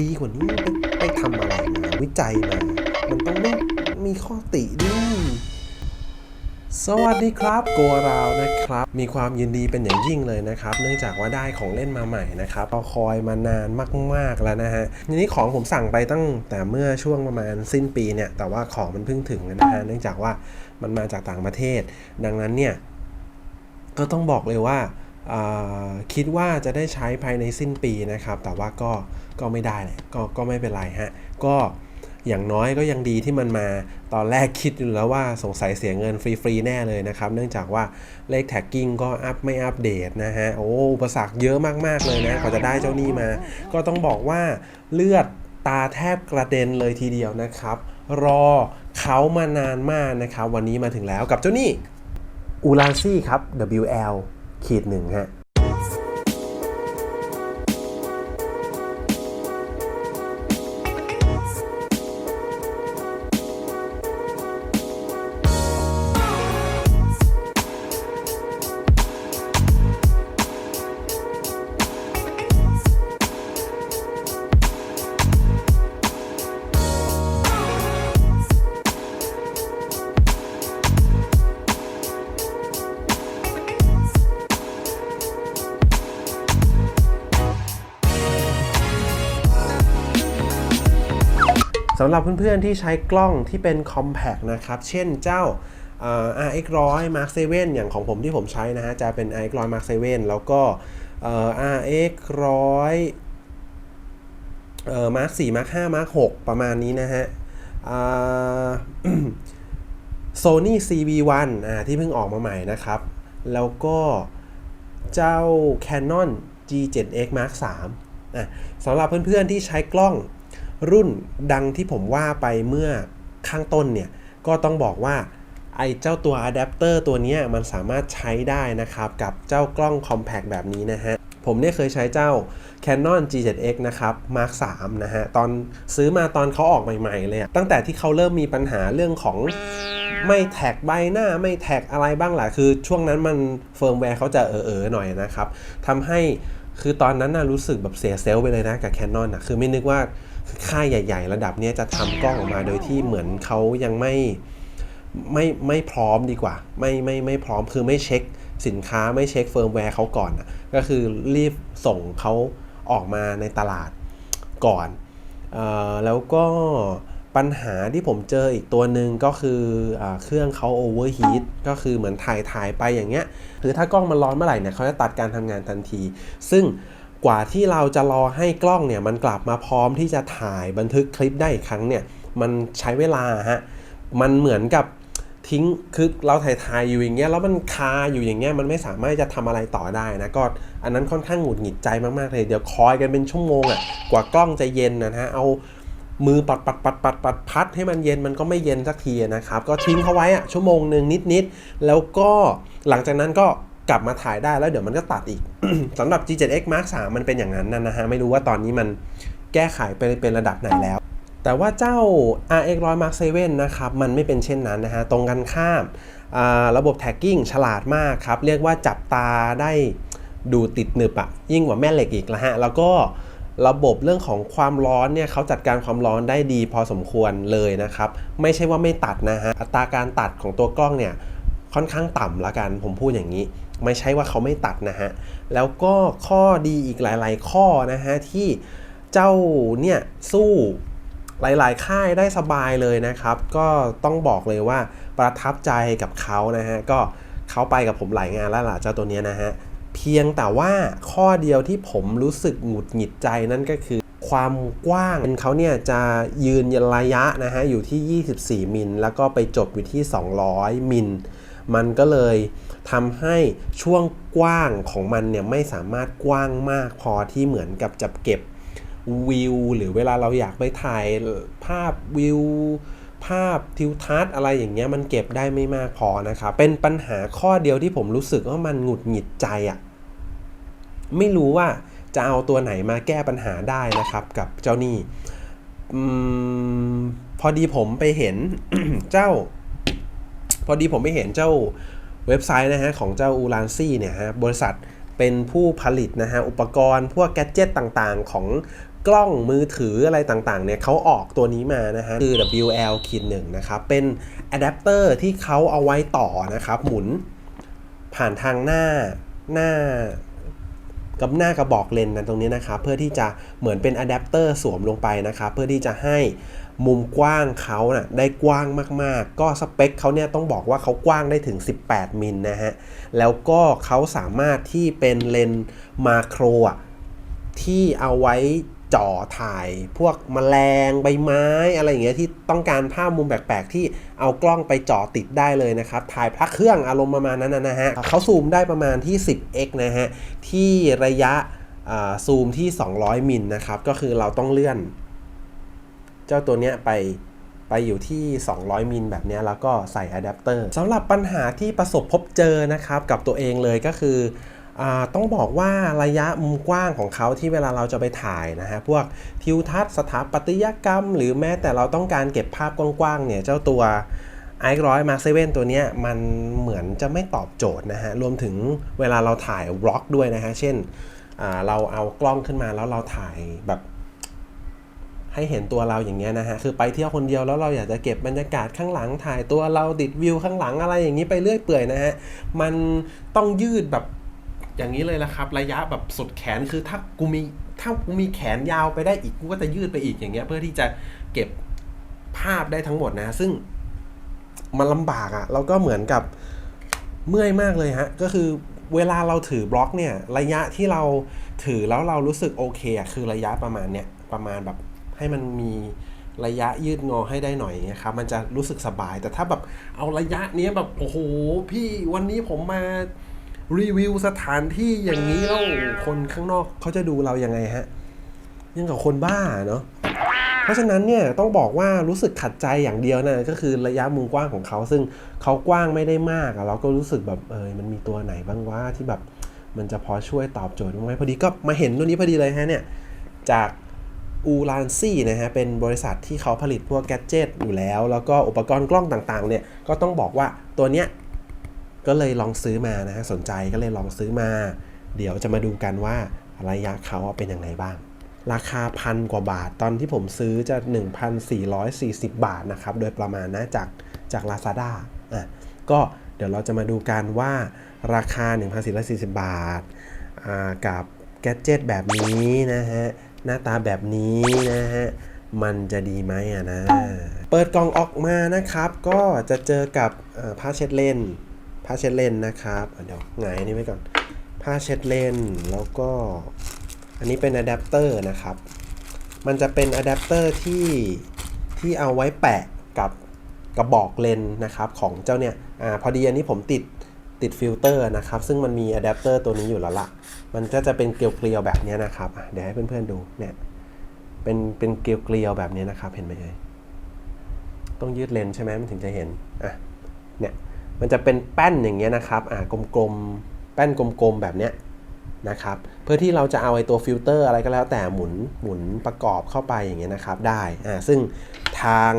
ดีกว่านี้ไปไปทำอะไรมาวิจัยมา มันต้องไม่มีข้อติดิสวัสดีครับโกราวนะครับ มีความยินดีเป็นอย่างยิ่งเลยนะครับ เนื่องจากว่าได้ของเล่นมาใหม่นะครับรอคอยมานานมากๆแล้วนะฮะทีนี้ของผมสั่งไปตั้งแต่เมื่อช่วงประมาณสิ้นปีเนี่ย แต่ว่าของมันเพิ่งถึงนะฮะเนื่องจากว่ามันมาจากต่างประเทศ ดังนั้นเนี่ย ก็ต้องบอกเลยว่า คิดว่าจะได้ใช้ภายในสิ้นปีนะครับ แต่ว่าก็ก็ไม่ได้แหละก็ก็ไม่เป็นไรฮะ ก็อย่างน้อยก็ยังดีที่มันมาตอนแรกคิดอยู่แล้วว่าสงสัยเสียเงินฟรีๆแน่เลยนะครับ เนื่องจากว่าเลขแท็กกิ้งก็อัพไม่อัปเดตนะฮะ โอ้อุปสรรคเยอะมากๆเลยนะกว่าจะได้เจ้านี่มา ก็ต้องบอกว่าเลือดตาแทบกระเด็นเลยทีเดียวนะครับ รอเขามานานมากนะครับ วันนี้มาถึงแล้วกับเจ้านี่อูลานซี่ครับ WL ขีดหนึ่งฮะ สำหรับเพื่อนๆที่ใช้กล้องที่เป็น Compact นะครับ เช่นเจ้า RX 100 Mark 7อย่างของผมที่ผมใช้นะฮะ จะเป็น RX 100 Mark 7แล้วก็ RX 100เอ่อ Mark 4 Mark 5 Mark 6 ประมาณนี้นะฮะอ่า Sony CV1 อ่าที่เพิ่งออกมาใหม่นะครับ แล้วก็เจ้า Canon G7X Mark 3อะสำหรับเพื่อนๆที่ใช้กล้อง รุ่นดังที่ผมว่าไปเมื่อข้างต้นเนี่ย ก็ต้องบอกว่าไอ้เจ้าตัวอะแดปเตอร์ตัวนี้มันสามารถใช้ได้นะครับ กับเจ้ากล้อง Compact แบบนี้นะฮะ ผมเนี่ยเคยใช้เจ้า Canon G7X นะครับ Mark 3นะฮะ ตอนซื้อมาตอนเขาออกใหม่ๆเลย ตั้งแต่ที่เขาเริ่มมีปัญหาเรื่องของไม่แท็กใบหน้าไม่แท็กอะไรบ้างแหละคือช่วงนั้นมันเฟิร์มแวร์เขาจะเออๆหน่อยนะครับทำให้คือตอนนั้นน่ะรู้สึกแบบเสียเซลล์ไปเลยนะกับ Canon นะคือไม่นึกว่า ค่ายใหญ่ ๆ ระดับนี้จะทำกล้องออกมาโดยที่เหมือนเขายังไม่ไม่ไม่พร้อมดีกว่า ไม่ไม่ไม่พร้อมคือไม่เช็คสินค้าไม่เช็คเฟิร์มแวร์เขาก่อนอะก็คือรีบส่งเขาออกมาในตลาดก่อนออแล้วก็ปัญหาที่ผมเจออีกตัวหนึ่งก็คืออเครื่องเขาโอเวอร์ฮีทก็คือเหมือนถ่ายถ่ายไปอย่างเงี้ยคือถ้ากล้องมันร้อนเมื่อไหร่เนี่ยเขาจะตัดการทำงานทันที ซึ่ง กว่าที่เราจะรอให้กล้องเนี่ยมันกลับมาพร้อมที่จะถ่ายบันทึกคลิปได้อีกครั้งเนี่ยมันใช้เวลาฮะมันเหมือนกับทิ้งคือเราถ่ายทายอยู่อย่างเงี้ยแล้วมันคาอยู่อย่างเงี้ยมันไม่สามารถจะทำอะไรต่อได้นะก็อันนั้นค่อนข้างหงุดหงิดใจมากๆเลยเดี๋ยวคอยกันเป็นชั่วโมงอะ่ะกว่ากล้องจะเย็นนะฮะเอามือปัดปัดปัดปัดปัดพัดให้มันเย็นมันก็ไม่เย็นสักทีนะครับ ก็ทิ้งเขาไว้อะชั่วโมงหนึ่งนิดๆแล้วก็หลังจากนั้นก็ กลับมาถ่ายได้แล้วเดี๋ยวมันก็ตัดอีก สำหรับ G7X Mark 3มันเป็นอย่างนั้นนะฮะ ไม่รู้ว่าตอนนี้มันแก้ไขไปเป็นระดับไหนแล้ว แต่ว่าเจ้า RX 100 Mark 7นะครับ มันไม่เป็นเช่นนั้นนะฮะ ตรงกันข้ามาระบบ tagging ฉลาดมากครับ เรียกว่าจับตาได้ดูติดหนึบอะยิ่งกว่าแม่เหล็กอีกละฮะ แล้วก็ระบบเรื่องของความร้อนเนี่ยเขาจัดการความร้อนได้ดีพอสมควรเลยนะครับ ไม่ใช่ว่าไม่ตัดนะฮะ อัตราการตัดของตัวกล้องเนี่ยค่อนข้างต่ำละกันผมพูดอย่างนี้ ไม่ใช่ว่าเขาไม่ตัดนะฮะ แล้วก็ข้อดีอีกหลาย ๆ ข้อนะฮะ ที่เจ้าเนี่ย สู้หลาย ๆ ค่ายได้สบายเลยนะครับ ก็ต้องบอกเลยว่าประทับใจกับเขานะฮะ ก็เขาไปกับผมหลายงานแล้วล่ะเจ้าตัวเนี้ยนะฮะ เพียงแต่ว่าข้อเดียวที่ผมรู้สึกหงุดหงิดใจนั่นก็คือความกว้างเขาเนี่ยจะยืนระยะนะฮะ อยู่ที่ 24 มิล แล้วก็ไปจบอยู่ที่ 200 มิล มันก็เลย ทำให้ช่วงกว้างของมันเนี่ยไม่สามารถกว้างมากพอที่เหมือนกับจะเก็บวิวหรือเวลาเราอยากไปถ่ายภาพวิว ภาพทิวทัศน์อะไรอย่างเงี้ยมันเก็บได้ไม่มากพอนะครับเป็นปัญหาข้อเดียวที่ผมรู้สึกว่ามันหงุดหงิดใจอะ่ะไม่รู้ว่าจะเอาตัวไหนมาแก้ปัญหาได้นะครับกับเจ้านี่พอดีผมไปเห็นเจ้า พอดีผมไปเห็นเจ้า เว็บไซต์นะฮะของเจ้าอูรานซี่เนี่ยฮะบริษัทเป็นผู้ผลิตนะฮะอุปกรณ์พวกแกจิตต่างๆ ของกล้องมือถืออะไรต่างๆเนี่ยเขาออกตัวนี้มานะฮะคือ WL คินหนึ่งนะครับ เป็นอะแดปเตอร์ที่เขาเอาไว้ต่อนะครับ หมุนผ่านทางหน้าหน้ากับหน้ากระบอกเลนส์นะตรงนี้นะครับ เพื่อที่จะเหมือนเป็นอะแดปเตอร์สวมลงไปนะครับ เพื่อที่จะให้ มุมกว้างเขานะ่ะได้กว้างมากๆ ก็สเปคเขาเนี่ยต้องบอกว่าเขากว้างได้ถึง 18 มิลนะฮะ แล้วก็เขาสามารถที่เป็นเลนส์มาโครอะที่เอาไว้จ่อถ่ายพวกแมลงใบไม้อะไรอย่างเงี้ยที่ต้องการภาพมุมแปลกๆ ที่เอากล้องไปจ่อติดได้เลยนะครับ ถ่ายพระเครื่องอารมณ์ประมาณนั้นนะฮะเขาซูมได้ประมาณที่ 10x นะฮะ ที่ระยะซูมที่ 200 มิลนะครับ ก็คือเราต้องเลื่อน เจ้าตัวเนี้ยไปไปอยู่ที่ 200 มิลแบบเนี้ยแล้วก็ใส่อะแดปเตอร์สำหรับปัญหาที่ประสบพบเจอนะครับกับตัวเองเลยก็คือต้องบอกว่าระยะมุมกว้างของเขาที่เวลาเราจะไปถ่ายนะฮะพวกทิวทัศน์สถาปัตยกรรม หรือแม้แต่เราต้องการเก็บภาพกว้างๆเนี่ยเจ้าตัว i ร้อยมาเซเว่นตัวเนี้ยมันเหมือนจะไม่ตอบโจทย์นะฮะรวมถึงเวลาเราถ่ายบล็อกด้วยนะฮะเช่นเราเอากล้องขึ้นมาแล้วเราถ่ายแบบ ให้เห็นตัวเราอย่างเงี้ยนะฮะคือไปเที่ยวคนเดียวแล้วเราอยากจะเก็บบรรยากาศข้างหลังถ่ายตัวเราติดวิวข้างหลังอะไรอย่างนี้ไปเรื่อยเปื่อยนะฮะมันต้องยืดแบบอย่างนี้เลยละครับ ระยะแบบสุดแขนคือถ้ากูมีถ้ากูมีแขนยาวไปได้อีกกูก็จะยืดไปอีกอย่างเงี้ยเพื่อที่จะเก็บภาพได้ทั้งหมดนะ ซึ่งมันลำบากอะ่ะเราก็เหมือนกับเมื่อยมากเลยฮะ ก็คือเวลาเราถือบล็อกเนี่ย ระยะที่เราถือแล้วเรารู้สึกโอเคอะคือระยะประมาณเนี้ยประมาณแบบ ให้มันมีระยะยืดงอให้ได้หน่อยนะครับมันจะรู้สึกสบาย แต่ถ้าแบบเอาระยะเนี้ยแบบโอ้โหพี่วันนี้ผมมารีวิวสถานที่อย่างนี้แล้วคนข้างนอกเขาจะดูเรายังไงฮะยังกับคนบ้าเนาะเพราะฉะนั้นเนี่ยต้องบอกว่ารู้สึกขัดใจอย่างเดียวนะก็คือระยะมุมกว้างของเขา ซึ่งเขากว้างไม่ได้มากเราก็รู้สึกแบบเออมันมีตัวไหนบ้างว่าที่แบบมันจะพอช่วยตอบโจทย์บ้างไหมพอดีก็มาเห็นตัวนี้พอดีเลยฮะเนี่ยจาก อูรานซี่นะฮะเป็นบริษัทที่เขาผลิตพวกแกจิตอยู่แล้ว แล้วก็อุปกรณ์กล้องต่างๆเนี่ยก็ต้องบอกว่าตัวเนี้ยก็เลยลองซื้อมานะฮะสนใจก็เลยลองซื้อมา เดี๋ยวจะมาดูกันว่าระยะเขาเป็นอยังไงบ้าง ราคาพันกว่าบาทตอนที่ผมซื้อจะ 1,440 บาทนะครับโดยประมาณนะจากจาก Lazada อะก็เดี๋ยวเราจะมาดูกันว่าราคา 1,440 บาทอ่ากับแกจิตแบบนี้นะฮะ หน้าตาแบบนี้นะฮะมันจะดีไหมอะนะ เปิดกล่องออกมานะครับ ก็จะเจอกับผ้าเช็ดเลนผ้าเช็ดเลนนะครับเดี๋ยวหงายอันนี้ไว้ก่อนผ้าเช็ดเลนแล้วก็อันนี้เป็นอะแดปเตอร์นะครับ มันจะเป็นอะแดปเตอร์ที่ที่เอาไว้แปะกับกระบอกเลนส์นะครับของเจ้าเนี่ยอาพอดีอันนี้ผมติดติดฟิลเตอร์นะครับ ซึ่งมันมีอะแดปเตอร์ตัวนี้อยู่แล้วล่ะ มันก็จะเป็นเกลียวๆแบบนี้นะครับ เดี๋ยวให้เพื่อนๆดูเนี่ยเป็นเป็นเกลียวๆแบบนี้นะครับ เห็นไหมเอ่ยต้องยืดเลนส์ใช่ไหมมันถึงจะเห็นอะเนี่ยมันจะเป็นแป้นอย่างเงี้ยนะครับอ่ากลมๆแป้นกลมๆแบบเนี้ยนะครับเพื่อที่เราจะเอาไอ้ตัวฟิลเตอร์อะไรก็แล้วแต่หมุนหมุนประกอบเข้าไปอย่างเงี้ยนะครับได้อ่าซึ่งทาง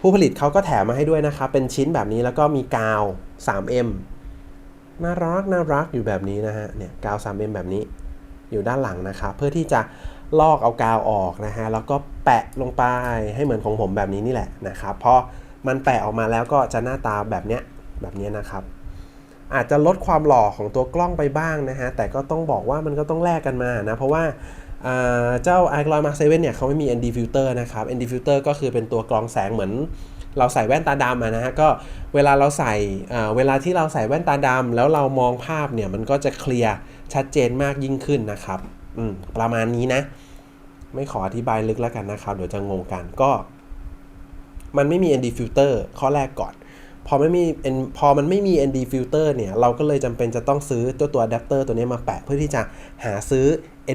ผู้ผลิตเขาก็แถมมาให้ด้วยนะครับ เป็นชิ้นแบบนี้แล้วก็มีกาว 3M น่ารักน่ารักอยู่แบบนี้นะฮะเนี่ยกาว 3M แบบนี้อยู่ด้านหลังนะครับเพื่อที่จะลอกเอากาวออกนะฮะแล้วก็แปะลงไปให้เหมือนของผมแบบนี้นี่แหละนะครับพอมันแปะออกมาแล้วก็จะหน้าตาแบบเนี้ยแบบเนี้ยนะครับ อาจจะลดความหล่อของตัวกล้องไปบ้างนะฮะแต่ก็ต้องบอกว่ามันก็ต้องแลกกันมานะเพราะว่าอ่าเจ้า i อ Mark 7เนี่ยเขาไม่มี ND filter นะครับ ND filter ก็คือเป็นตัวกรองแสงเหมือน เราใส่แว่นตาดำนะฮะก็เวลาเราใส่เวลาที่เราใส่แว่นตาดำแล้วเรามองภาพเนี่ยมันก็จะเคลียร์ชัดเจนมากยิ่งขึ้นนะครับอืมประมาณนี้นะ ไม่ขออธิบายลึกแล้วกันนะครับ เดี๋ยวจะงงกันก็ มันไม่มี ND filter ข้อแรกก่อน พอไม่มีพอมันไม่มี ND filter เนี่ยเราก็เลยจำเป็นจะต้องซื้อตัวตัวอะแดปเตอร์ตัวนี้มาแปะเพื่อที่จะหาซื้อ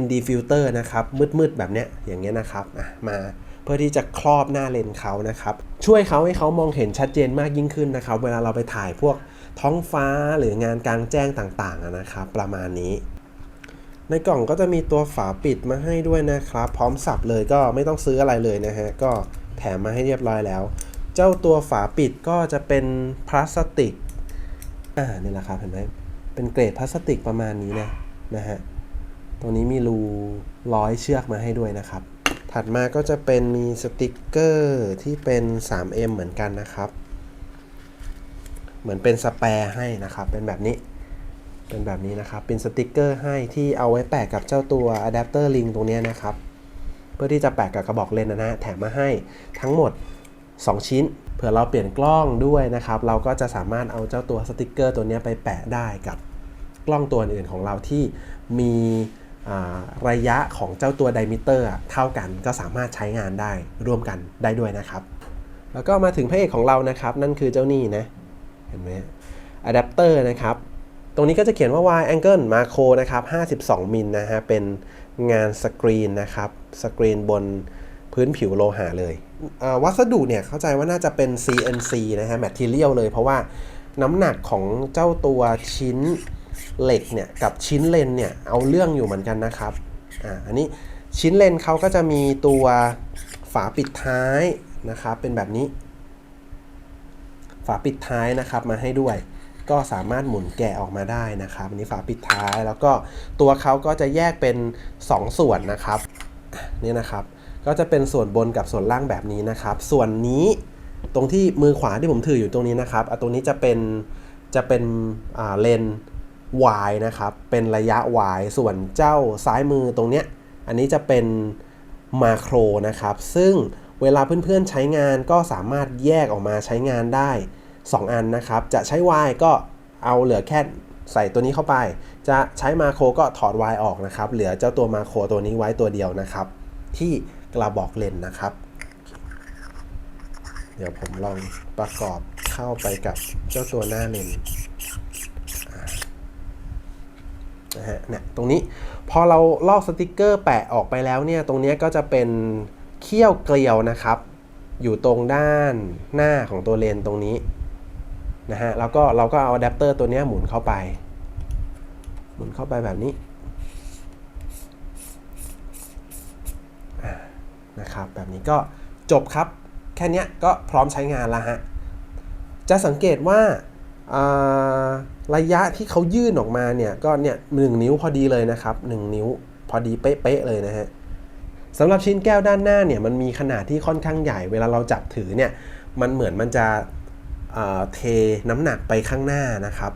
ND filter นะครับมืดๆแบบเนี้ยอย่างเงี้ยนะครับมา เพื่อที่จะครอบหน้าเลนเขานะครับช่วยเขาให้เขามองเห็นชัดเจนมากยิ่งขึ้นนะครับ เวลาเราไปถ่ายพวกท้องฟ้าหรืองานกลางแจ้งต่างๆนะครับ ประมาณนี้ ในกล่องก็จะมีตัวฝาปิดมาให้ด้วยนะครับ พร้อมสับเลยก็ไม่ต้องซื้ออะไรเลยนะฮะก็แถมมาให้เรียบร้อยแล้ว เจ้าตัวฝาปิดก็จะเป็นพลาสติกอ่านี่แหละครับเห็นไหมเป็นเกรดพลาสติกประมาณนี้นะนะฮะตรงนี้มีรูร้อยเชือกมาให้ด้วยนะครับ ถัดมาก็จะเป็นมีสติกเกอร์ที่เป็น 3M เหมือนกันนะครับ เหมือนเป็นสแปร์ให้นะครับ เป็นแบบนี้ เป็นแบบนี้นะครับ เป็นสติกเกอร์ให้ที่เอาไว้แปะกับเจ้าตัวอะแดปเตอร์ลิงตรงนี้นะครับ เพื่อที่จะแปะกับกระบอกเลนส์นะฮะ แถมมาให้ทั้งหมด 2 ชิ้น เผื่อเราเปลี่ยนกล้องด้วยนะครับ เราก็จะสามารถเอาเจ้าตัวสติกเกอร์ตัวนี้ไปแปะได้กับกล้องตัวอื่นของเราที่มี ระยะของเจ้าตัวไดมิเตอร์เท่ากันก็สามารถใช้งานได้ร่วมกันได้ด้วยนะครับ แล้วก็มาถึงพระเอกของเรานะครับ นั่นคือเจ้านี่นะ เห็นไหมอะแดปเตอร์นะครับ ตรงนี้ก็จะเขียนว่า wide angle macro นะครับ 52 มิลนะฮะ เป็นงานสกรีนนะครับ สกรีนบนพื้นผิวโลหะเลย วัสดุเนี่ยเข้าใจว่าน่าจะเป็น CNC นะฮะ material เลย เพราะว่าน้ำหนักของเจ้าตัวชิ้น เหล็กเนี่ยกับชิ้นเลนเนี่ยเอาเรื่องอยู่เหมือนกันนะครับอ่าอันนี้ชิ้นเลนเขาก็จะมีตัวฝาปิดท้ายนะครับเป็นแบบนี้ ฝาปิดท้ายนะครับมาให้ด้วย ก็สามารถหมุนแกะออกมาได้นะครับอันนี้ฝาปิดท้ายแล้วก็ตัวเขาก็จะแยกเป็น 2 ส่วนนะครับนี่นะครับก็จะเป็นส่วนบนกับส่วนล่างแบบนี้นะครับ ส่วนนี้ตรงที่มือขวาที่ผมถืออยู่ตรงนี้นะครับอะตรงนี้จะเป็นจะเป็นอ่าเลน y นะครับ เป็นระยะ y ส่วนเจ้าซ้ายมือตรงเนี้ย อันนี้จะเป็นมาโครนะครับ ซึ่งเวลาเพื่อนๆใช้งานก็สามารถแยกออกมาใช้งานได้ 2 อันนะครับ จะใช้ y ก็เอาเหลือแค่ใส่ตัวนี้เข้าไป จะใช้มาโครก็ถอด y ออกนะครับ เหลือเจ้าตัวมาโครตัวนี้ไว้ตัวเดียวนะครับ ที่กระบอกเลนนะครับ เดี๋ยวผมลองประกอบเข้าไปกับเจ้าตัวหน้าเลนส์อ่า นะฮะเนี่ยตรงนี้พอเราลอกสติกเกอร์แปะออกไปแล้วเนี่ยตรงนี้ก็จะเป็นเขี้ยวเกลียวนะครับ อยู่ตรงด้านหน้าของตัวเลนส์ตรงนี้นะฮะแล้วก็เราก็เอาอะแดปเตอร์ตัวนี้หมุนเข้าไป หมุนเข้าไปแบบนี้นะครับแบบนี้ก็จบครับ แค่นี้ก็พร้อมใช้งานแล้วฮะ จะสังเกตว่า ระยะที่เขายื่นออกมาเนี่ยก็เนี่ยหนึ่งนิ้วพอดีเลยนะครับหนึ่งนิ้วพอดีเป๊ะๆเลยนะฮะสำหรับชิ้นแก้วด้านหน้าเนี่ยมันมีขนาดที่ค่อนข้างใหญ่เวลาเราจับถือเนี่ยมันเหมือนมันจะเทน้ำหนักไปข้างหน้านะครับ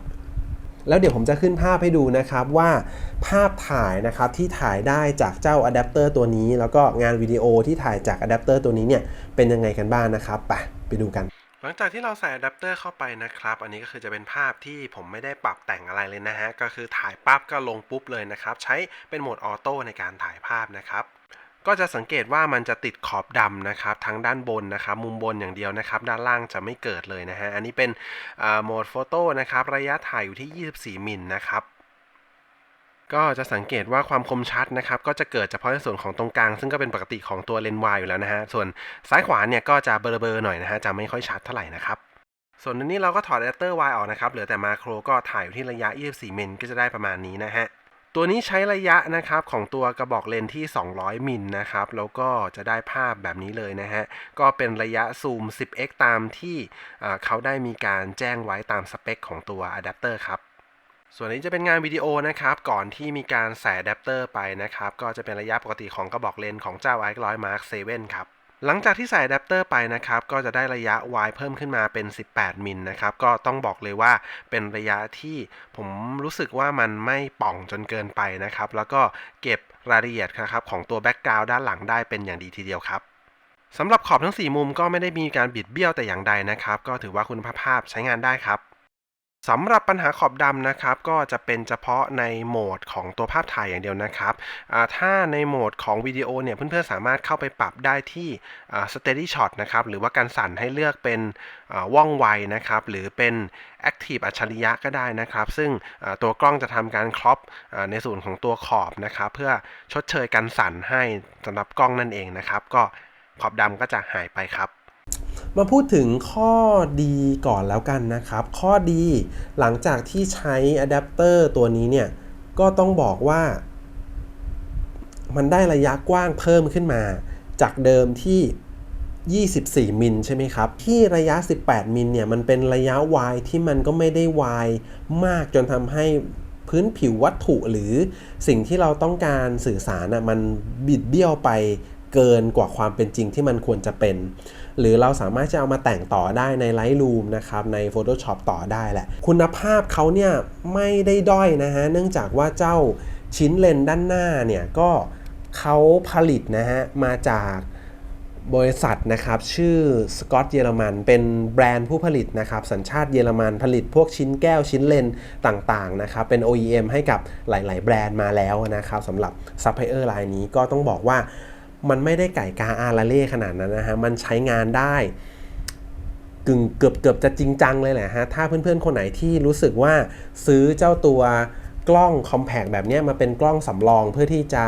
แล้วเดี๋ยวผมจะขึ้นภาพให้ดูนะครับว่าภาพถ่ายนะครับที่ถ่ายได้จากเจ้าอะแดปเตอร์ตัวนี้ แล้วก็งานวิดีโอที่ถ่ายจากอะแดปเตอร์ตัวนี้เนี่ยเป็นยังไงกันบ้างนะครับไปไปดูกัน หลังจากที่เราใส่อะแดปเตอร์เข้าไปนะครับ อันนี้ก็คือจะเป็นภาพที่ผมไม่ได้ปรับแต่งอะไรเลยนะฮะ ก็คือถ่ายปั๊บก็ลงปุ๊บเลยนะครับ ใช้เป็นโหมดออโต้ในการถ่ายภาพนะครับ ก็จะสังเกตว่ามันจะติดขอบดำนะครับ ทั้งด้านบนนะครับ มุมบนอย่างเดียวนะครับ ด้านล่างจะไม่เกิดเลยนะฮะ อันนี้เป็นโหมดโฟโต้นะครับ ระยะถ่ายอยู่ที่ 24 มิลนะครับ ก็จะสังเกตว่าความคมชัดนะครับก็จะเกิดเฉพาะในส่วนของตรงกลาง ซึ่งก็เป็นปกติของตัวเลนส์วายอยู่แล้วนะฮะส่วนซ้ายขวาเนี่ยก็จะเบลอๆหน่อยนะฮะจะไม่ค่อยชัดเท่าไหร่นะครับส่วนอันนี้เราก็ถอดอะแดปเตอร์ Y ออกนะครับเหลือแต่มาโครก็ถ่ายอยู่ที่ระยะ 24มิลก็จะได้ประมาณนี้นะฮะตัวนี้ใช้ระยะนะครับของตัวกระบอกเลนส์ที่ 200 มิลนะครับแล้วก็จะได้ภาพแบบนี้เลยนะฮะก็เป็นระยะซูม 10x ตามที่เขาได้มีการแจ้งไว้ตามสเปคของตัวอะแดปเตอร์ครับ ส่วนนี้จะเป็นงานวิดีโอนะครับ ก่อนที่มีการใส่อะแดปเตอร์ไปนะครับ ก็จะเป็นระยะปกติของกระบอกเลนของเจ้า i 1 0 0 Mark 7ครับหลังจากที่ใส่อะแดปเตอร์ไปนะครับ ก็จะได้ระยะ y เพิ่มขึ้นมาเป็น 18 มิลนะครับ ก็ต้องบอกเลยว่าเป็นระยะที่ผมรู้สึกว่ามันไม่ป่องจนเกินไปนะครับ แล้วก็เก็บรายละเอียดนะครับของตัวแบ็กกราวด์ด้านหลังได้เป็นอย่างดีทีเดียวครับสำหรับขอบทั้ง 4 มุมก็ไม่ได้มีการบิดเบี้ยวแต่อย่างใดนะครับ ก็ถือว่าคุณภาพภาพใช้งานได้ครับ สำหรับปัญหาขอบดำนะครับก็จะเป็นเฉพาะในโหมดของตัวภาพถ่ายอย่างเดียวนะครับถ้าในโหมดของวิดีโอเนี่ยเพื่อนๆสามารถเข้าไปปรับได้ที่อ่า steady shot นะครับหรือว่าการสั่นให้เลือกเป็นว่องไวนะครับหรือเป็น active อัจฉริยะก็ได้นะครับ ซึ่งตัวกล้องจะทำการครอปในส่วนของตัวขอบนะครับเพื่อชดเชยการสั่นให้สำหรับกล้องนั่นเองนะครับ ก็ขอบดำก็จะหายไปครับ มาพูดถึงข้อดีก่อนแล้วกันนะครับ ข้อดีหลังจากที่ใช้อะแดปเตอร์ตัวนี้เนี่ย ก็ต้องบอกว่า มันได้ระยะกว้างเพิ่มขึ้นมา จากเดิมที่ 24 มิลใช่ไหมครับ ที่ระยะ 18 มิลเนี่ย มันเป็นระยะวายที่มันก็ไม่ได้วายมากจนทำให้พื้นผิววัตถุหรือสิ่งที่เราต้องการสื่อสารนะมันบิดเบี้ยวไปเกินกว่าความเป็นจริงที่มันควรจะเป็น หรือเราสามารถจะเอามาแต่งต่อได้ใน Lightroom นะครับใน Photoshop ต่อได้แหละ คุณภาพเขาเนี่ยไม่ได้ด้อยนะฮะเนื่องจากว่าเจ้าชิ้นเลนด้านหน้าเนี่ยก็เขาผลิตนะฮะมาจากบริษัทนะครับชื่อสกอตเยอรมันเป็นแบรนด์ผู้ผลิตนะครับสัญชาติเยอรมันผลิตพวกชิ้นแก้วชิ้นเลนต่างๆนะครับเป็น OEM ให้กับหลาย ๆ แบรนด์มาแล้วนะครับสำหรับซัพพลายเออร์รายนี้ก็ต้องบอกว่า มันไม่ได้ไก่กาอาราเล่ขนาดนั้นนะฮะ มันใช้งานได้กึ่งเกือบเกือบจะจริงจังเลยแหละฮะ ถ้าเพื่อนๆ คนไหนที่รู้สึกว่าซื้อเจ้าตัวกล้องคอมแพกแบบนี้มาเป็นกล้องสำรองเพื่อที่จะ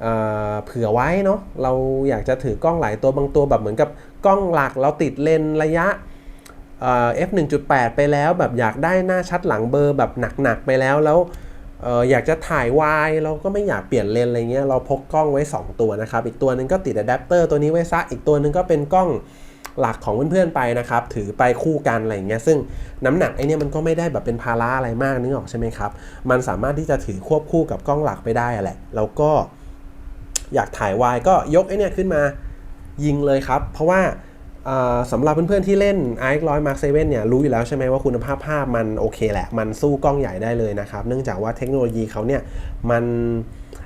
เเผื่อไว้เนาะ เราอยากจะถือกล้องหลายตัวบางตัวแบบเหมือนกับกล้องหลักเราติดเลนระยะเอ่อ f 1.8 ไปแล้วแบบอยากได้หน้าชัดหลังเบอร์แบบหนักๆไปแล้วแล้ว อออยากจะถ่ายวายเราก็ไม่อยากเปลี่ยนเลนอะไรเงี้ยเราพกกล้องไว้ 2 ตัวนะครับ อีกตัวนึงก็ติดอะแดปเตอร์ตัวนี้ไว้ซะอีกตัวนึงก็เป็นกล้องหลักของเพื่อนๆไปนะครับ ถือไปคู่กันอะไรเงี้ยซึ่งน้ำหนักไอเนี่ยมันก็ไม่ได้แบบเป็นภาระอะไรมากนึกออกใช่ไหมครับ มันสามารถที่จะถือควบคู่กับกล้องหลักไปได้อะแหละแล้วก็อยากถ่ายวายก็ยกไอเนี่ยขึ้นมายิงเลยครับ เพราะว่า สำหรับเพื่อนๆที่เล่น i 1 0 0 Mark 7เนี่ยรู้อยู่แล้วใช่ไหมว่าคุณภาพภาพมันโอเคแหละ มันสู้กล้องใหญ่ได้เลยนะครับ เนื่องจากว่าเทคโนโลยีเขาเนี่ยมัน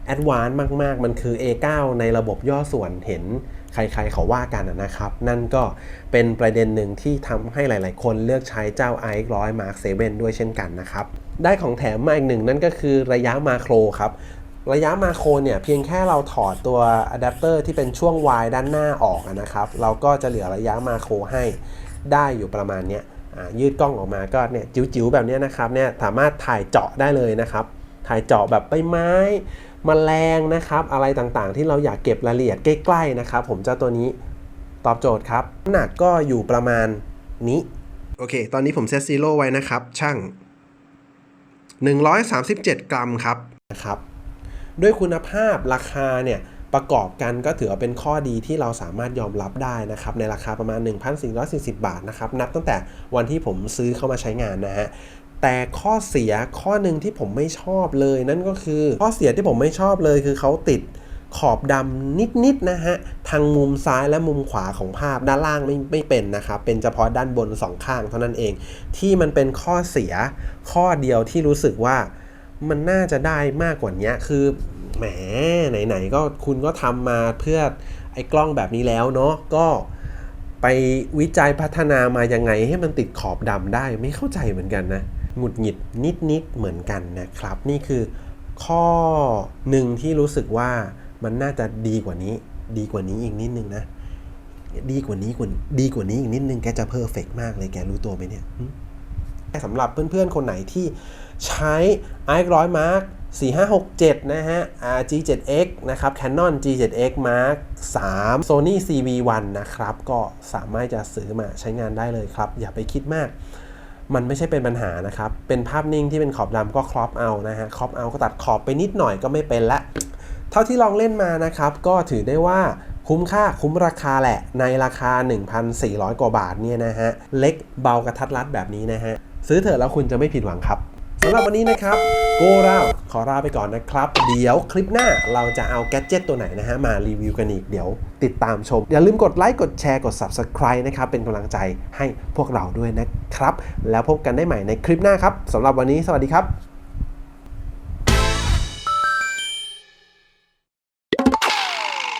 แอดวานซ์มากๆ มันคือ A9 ในระบบย่อส่วนเห็นใครๆเขาว่ากันนะครับ นั่นก็เป็นประเด็นหนึ่งที่ทำให้หลายๆ คนเลือกใช้เจ้า i 1 0 0 Mark 7ด้วยเช่นกันนะครับ ได้ของแถมมาอีกหนึ่งนั่นก็คือระยะมาโครครับ ระยะมาโครเนี่ยเพียงแค่เราถอดตัวอะแดปเตอร์ที่เป็นช่วง Y ด้านหน้าออกอะนะครับ เราก็จะเหลือระยะมาโครให้ได้อยู่ประมาณเนี้ยอ่ายืดกล้องออกมาก็เนี่ยจิ๋วๆแบบเนี้ยนะครับเนี่ยสามารถถ่ายเจาะได้เลยนะครับ ถ่ายเจาะแบบใบไม้มแมลงนะครับ อะไรต่างๆ ที่เราอยากเก็บรายละเอียดใกล้ๆนะครับ ผมเจ้าตัวนี้ตอบโจทย์ครับน้ำหนักก็อยู่ประมาณนี้ โอเค ตอนนี้ผมเซตซีโร่ไว้นะครับ ช่าง 137 กรัมครับนะครับ ด้วยคุณภาพราคาเนี่ยประกอบกันก็ถือว่าเป็นข้อดีที่เราสามารถยอมรับได้นะครับ ในราคาประมาณ 1,440 บาทนะครับ นับตั้งแต่วันที่ผมซื้อเข้ามาใช้งานนะฮะแต่ข้อเสียข้อหนึ่งที่ผมไม่ชอบเลย นั่นก็คือข้อเสียที่ผมไม่ชอบเลยคือเขาติดขอบดำนิดๆนะฮะทางมุมซ้ายและมุมขวาของภาพด้านล่างไม่ไม่เป็นนะครับ เป็นเฉพาะด้านบนสองข้างเท่านั้นเอง ที่มันเป็นข้อเสียข้อเดียวที่รู้สึกว่า มันน่าจะได้มากกว่านี้คือแหมไหนๆก็คุณก็ทำมาเพื่อไอ้กล้องแบบนี้แล้วเนาะก็ไปวิจัยพัฒนามายังไงให้มันติดขอบดำได้ไม่เข้าใจเหมือนกันนะหงุดหงิดนิดๆเหมือนกันนะครับ นี่คือข้อหนึ่งที่รู้สึกว่ามันน่าจะดีกว่านี้ ดีกว่านี้อีกนิดนึงนะ ดีกว่านี้กว่าดีกว่านี้อีกนิดนึงแกจะเพอร์เฟกมากเลยแกรู้ตัวไหมเนี่ยสำหรับเพื่อนๆคนไหนที่ ใช้ i 1 0 0 Mark 4567 นะฮะ G7X นะครับ Canon G7X Mark 3 Sony CV1 นะครับ ก็สามารถจะซื้อมาใช้งานได้เลยครับ อย่าไปคิดมาก มันไม่ใช่เป็นปัญหานะครับ เป็นภาพนิ่งที่เป็นขอบดำก็ครอปเอานะฮะ ครอปเอาก็ตัดขอบไปนิดหน่อยก็ไม่เป็นละ เท่าที่ลองเล่นมานะครับ ก็ถือได้ว่าคุ้มค่าคุ้มราคาแหละ ในราคา 1,400 กว่าบาทเนี่ยนะฮะ เล็กเบากระทัดรัดแบบนี้นะฮะ ซื้อเถอะแล้วคุณจะไม่ผิดหวังครับ สำหรับวันนี้นะครับโกราขอลาไปก่อนนะครับ เดี๋ยวคลิปหน้าเราจะเอาแกดเจิตตัวไหนนะฮะมารีวิวกันอีกเดี๋ยวติดตามชม อย่าลืมกดไลค์กดแชร์กด Subscribe นะครับ เป็นกำลังใจให้พวกเราด้วยนะครับ แล้วพบกันได้ใหม่ในคลิปหน้าครับสำหรับวันนี้สวัสดีครับ